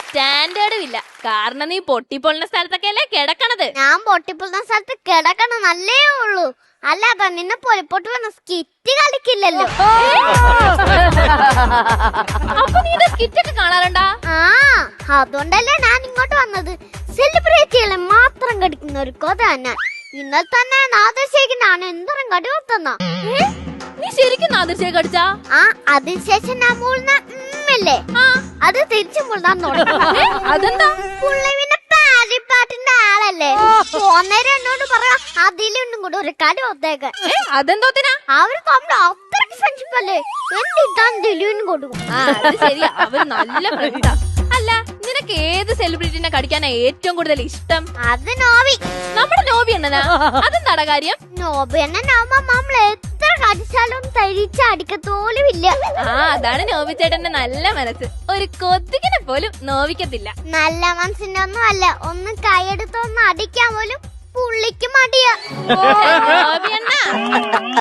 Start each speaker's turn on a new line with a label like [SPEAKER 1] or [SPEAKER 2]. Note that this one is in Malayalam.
[SPEAKER 1] സ്റ്റാൻഡേർഡും ഇല്ല. കാരണം നീ പൊട്ടിപ്പൊളിന സ്ഥലത്തൊക്കെ അല്ലേ കിടക്കണത്?
[SPEAKER 2] ഞാൻ പൊട്ടിപ്പൊളുന്ന സ്ഥലത്ത് കിടക്കണം നല്ലേ ഉള്ളൂ. അല്ലാതെ നിന്നെ പൊലിപ്പോട്ട് വന്ന സ്കിറ്റ് കളിക്കില്ലല്ലോ.
[SPEAKER 1] അപ്പൊ നീ സ്കിറ്റ് ഒക്കെ കാണാറുണ്ടാ?
[SPEAKER 2] ആ അതുകൊണ്ടല്ലേ ഞാൻ ഇങ്ങോട്ട് വന്നത്. സെലിബ്രിറ്റികളെ മാത്രം കടിക്കുന്ന ഒരു കൊത തന്നെ ഇന്നലെ തന്നെ നാദശേഖരൻ ഞാൻ എന്തോരം കടി കൊടുത്തന്ന
[SPEAKER 1] നീ ശരിക്കും നാദൃശ്യം കടിച്ചാ?
[SPEAKER 2] ആ അതിനുശേഷം ഞാൻ മൂളുന്ന
[SPEAKER 1] ആ.
[SPEAKER 2] അത് തിരിച്ചു മുഴുതാൻ തുടങ്ങി
[SPEAKER 1] അതെന്താ?
[SPEAKER 2] പുള്ളിവിന്റെ പാരിപ്പാട്ടിന്റെ ആളല്ലേ? ഒന്നര എന്നോട് പറയാ അതിലൊന്നും കൂടെ ഒരു കാര്യം ഒത്തേക്ക്.
[SPEAKER 1] അതെന്തോത്തിനാ
[SPEAKER 2] അവർ തമ്മിൽ അത്രയ്ക്ക് ഫ്രണ്ട്ഷിപ്പ് അല്ലേ? ദിലുവിനും ദിലുവിന് കൊടുക്കും?
[SPEAKER 1] ആ അത് ശരിയാ. അവർ നല്ല ഫ്രണ്ടാ അല്ല നിനക്ക് ഏത് സെലിബ്രിറ്റിനെ കടിക്കാനാ ഏറ്റവും കൂടുതൽ ഇഷ്ടം?
[SPEAKER 2] അത് നോവി.
[SPEAKER 1] നമ്മുടെ നോബി അണ്ണനാ. അതെന്താടാ കാര്യം?
[SPEAKER 2] നോബി എന്നാവുമ്പോ നമ്മൾ എത്ര കടിച്ചാലും തരിച്ചടിക്കത്തോലും
[SPEAKER 1] ആ അതാണ് നോവിച്ചേട്ടന്റെ ചേട്ടന്റെ നല്ല മനസ്സ്. ഒരു കൊതുകിനെ പോലും നോവിക്കത്തില്ല.
[SPEAKER 2] നല്ല മനസ്സിന്റെ ഒന്നും അല്ല ഒന്ന് കൈയെടുത്തൊന്ന് അടിക്കാൻ പോലും പുള്ളിക്ക് മടിയാ.